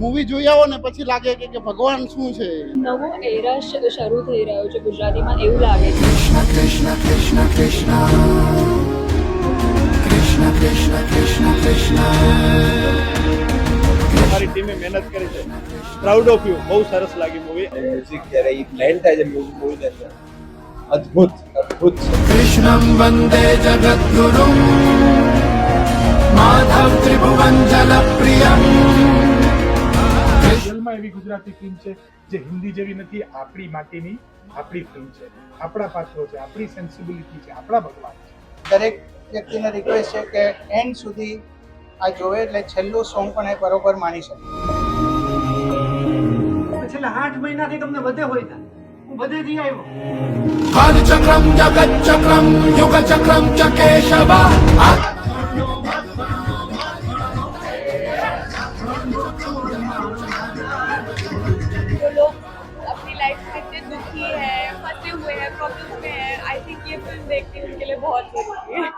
Movie જોઈ આવો ને પછી લાગે કે ભગવાન શું છે? નવો એરા શરૂ થઈ રહ્યો છે ગુજરાતીમાં એવું લાગે છે. કૃષ્ણ કૃષ્ણ કૃષ્ણ કૃષ્ણ. કૃષ્ણ કૃષ્ણ કૃષ્ણ કૃષ્ણ. અમારી ટીમે મહેનત કરી છે. પ્રાઉડ ઓફ યુ બહુ સરસ લાગી મૂવી મ્યુઝિક જ્યારે એ પ્લેન થાય છે મૂવી મૂવી દરમિયાન અદ્ભુત અદ્ભુત કૃષ્ણમ વંદે જગત વર્લ્ડમાં એવી ગુજરાતી ફિલ્મ છે જે હિન્દી જેવી નથી આપણી માટીની આપણી ફિલ્મ છે. આપણા પાત્રો છે આપણી સેન્સિબિલિટી છે આપણા ભગવાન છે. દરેક વ્યક્તિને રિક્વેસ્ટ છે કે એન્ડ સુધી આ જોવે એટલે છેલ્લું સોંગ પણ એ બરોબર માની શકે. છેલ્લા આઠ મહિનાથી તમને વધે હોય ના હું ચક્રમ જગત ચક્રમ યુગ ચક્રમ ચકેશવા. फंसे हुए हैं प्रॉब्लम में है आई थिंक ये फिल्म देखनी उनके लिए बहुत जरूरी है